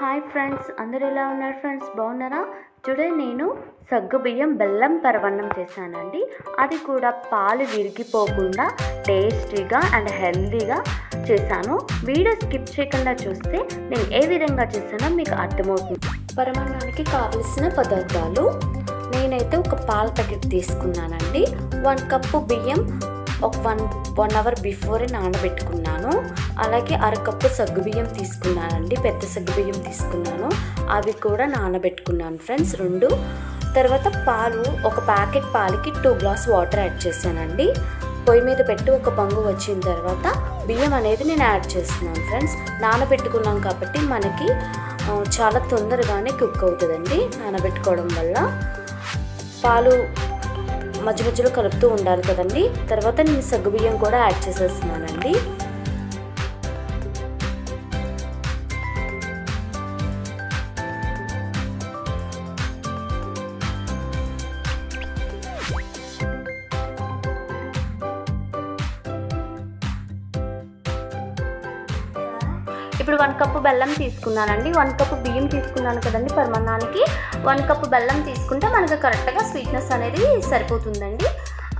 Hi friends అందరూ ఎలా ఉన్నారు ఫ్రెండ్స్ బాగున్నారా? టుడే నేను సగ్గు బియ్యం బెల్లం పరవన్నం చేశానండి. అది కూడా పాలు విరిగిపోకుండా టేస్టీగా అండ్ హెల్దీగా చేశాను. వీడియో స్కిప్ చేయకుండా చూస్తే నేను ఏ విధంగా చేశానో మీకు అర్థమవుతుంది. పరమాన్నానికి కావలసిన పదార్థాలు. నేనైతే ఒక పాల ప్యాకెట్ తీసుకున్నానండి. వన్ కప్పు బియ్యం ఒక వన్ వన్ అవర్ బిఫోరే నానబెట్టుకున్నాను. అలాగే అరకప్పు సగ్గుబియ్యం తీసుకున్నానండి పెద్ద సగ్గుబియ్యం తీసుకున్నాను. అవి కూడా నానబెట్టుకున్నాను ఫ్రెండ్స్ రెండు. తర్వాత పాలు ఒక ప్యాకెట్ పాలకి టూ గ్లాస్ వాటర్ యాడ్ చేశానండి. పొయ్యి మీద పెట్టి ఒక పొంగు వచ్చిన తర్వాత బియ్యం అనేది నేను యాడ్ చేస్తున్నాను ఫ్రెండ్స్. నానబెట్టుకున్నాం కాబట్టి మనకి చాలా తొందరగానే కుక్ అవుతుందండి నానబెట్టుకోవడం వల్ల. పాలు మధ్య మధ్యలో కలుపుతూ ఉండాలి కదండి. తర్వాత నేను సగ్గుబియ్యం కూడా యాడ్ చేసేస్తున్నానండి. ఇప్పుడు వన్ కప్పు బెల్లం తీసుకున్నానండి. వన్ కప్పు బియ్యం తీసుకున్నాను కదండి పరమాన్నానికి. వన్ కప్పు బెల్లం తీసుకుంటే మనకు కరెక్ట్గా స్వీట్నెస్ అనేది సరిపోతుందండి.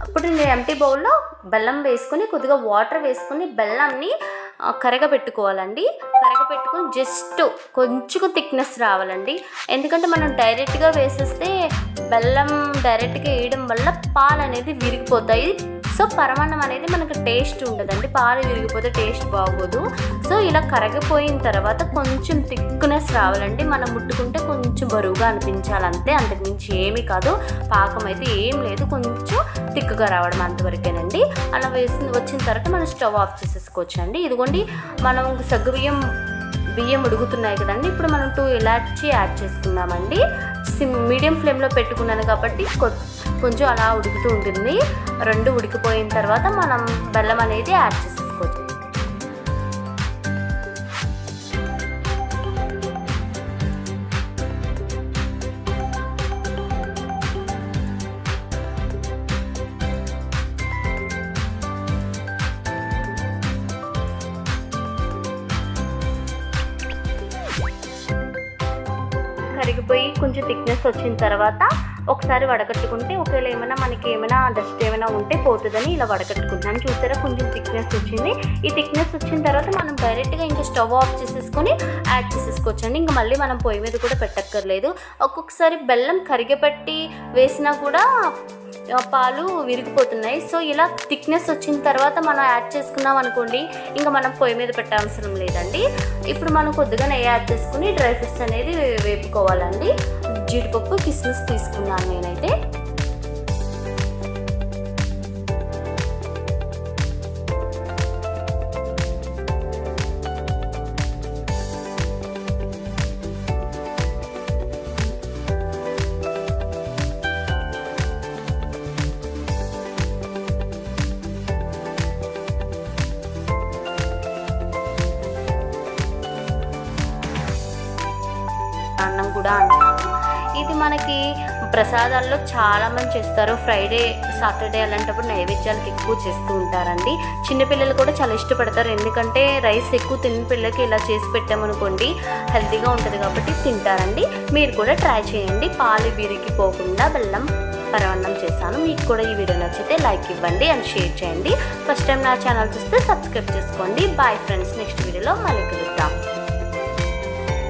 ఇప్పుడు నేను ఎంటీ బౌల్లో బెల్లం వేసుకొని కొద్దిగా వాటర్ వేసుకొని బెల్లంని కరగబెట్టుకోవాలండి. కరగబెట్టుకొని జస్ట్ కొంచెం థిక్నెస్ రావాలండి. ఎందుకంటే మనం డైరెక్ట్గా వేసేస్తే బెల్లం డైరెక్ట్గా వేయడం వల్ల పాలు అనేది విరిగిపోతాయి. సో పరమాన్నం అనేది మనకు టేస్ట్ ఉండదండి. పాలు విరిగిపోతే టేస్ట్ బాగోదు. సో ఇలా కరగిపోయిన తర్వాత కొంచెం థిక్నెస్ రావాలండి. మనం ముట్టుకుంటే కొంచెం బరువుగా అనిపించాలి అంతే. అంతకుమించి ఏమీ కాదు. పాకం అయితే ఏం లేదు. కొంచెం థిక్గా రావడం అంతవరకేనండి. అలా వేసి వచ్చిన తర్వాత మనం స్టవ్ ఆఫ్ చేసేసుకోవచ్చు అండి ఇదిగోండి మనం సగ్గు బియ్యం బియ్యం ఉడుకుతున్నాయి కదండి. ఇప్పుడు మనం టూ ఇలాచి యాడ్ చేసుకుందామండి. సిమ్ మీడియం ఫ్లేమ్లో పెట్టుకున్నాను కాబట్టి కొ- కొంచెం అలా ఉడుకుతూ ఉంటుంది. రెండు ఉడికిపోయిన తర్వాత మనం బెల్లం అనేది యాడ్ చేసేసుకోవచ్చు. కరిగిపోయి కొంచెం థిక్నెస్ వచ్చిన తర్వాత ఒకసారి వడకట్టుకుంటే ఒకవేళ ఏమైనా మనకి ఏమైనా డస్ట్ ఏమైనా ఉంటే పోతుందని ఇలా వడకట్టుకుంటున్నాను. చూసారా కొంచెం థిక్నెస్ వచ్చింది. ఈ థిక్నెస్ వచ్చిన తర్వాత మనం డైరెక్ట్గా ఇంకా స్టవ్ ఆఫ్ చేసేసుకొని యాడ్ చేసేసుకోవచ్చండి. ఇంకా మళ్ళీ మనం పొయ్యి మీద కూడా పెట్టక్కర్లేదు. ఒక్కొక్కసారి బెల్లం కరిగపెట్టి వేసినా కూడా పాలు విరిగిపోతున్నాయి. సో ఇలా థిక్నెస్ వచ్చిన తర్వాత మనం యాడ్ చేసుకున్నాం అనుకోండి ఇంకా మనం పొయ్యి మీద పెట్టవసరం లేదండి. ఇప్పుడు మనం కొద్దిగా నెయ్యి యాడ్ చేసుకుని డ్రై ఫ్రూట్స్ అనేది వేపుకోవాలండి. జీడిపప్పు కిస్మిస్ తీసుకున్నాను నేనైతే. అన్నం కూడా అంటాము ఇది మనకి ప్రసాదాల్లో చాలా మంది చేస్తారు. ఫ్రైడే సాటర్డే అలాంటప్పుడు నైవేద్యాలకు ఎక్కువ చేస్తూ ఉంటారండి. చిన్నపిల్లలు కూడా చాలా ఇష్టపడతారు. ఎందుకంటే రైస్ ఎక్కువ తిన్న పిల్లలకి ఇలా చేసి పెట్టామనుకోండి హెల్తీగా ఉంటుంది కాబట్టి తింటారండి. మీరు కూడా ట్రై చేయండి. పాలు విరిగిపోకుండా బెల్లం పరవన్నం చేశాను. మీకు కూడా ఈ వీడియో నచ్చితే లైక్ ఇవ్వండి అండ్ షేర్ చేయండి. ఫస్ట్ టైం నా ఛానల్ చూస్తే సబ్స్క్రైబ్ చేసుకోండి. బాయ్ ఫ్రెండ్స్ నెక్స్ట్ వీడియోలో మళ్ళీ కలుద్దాం.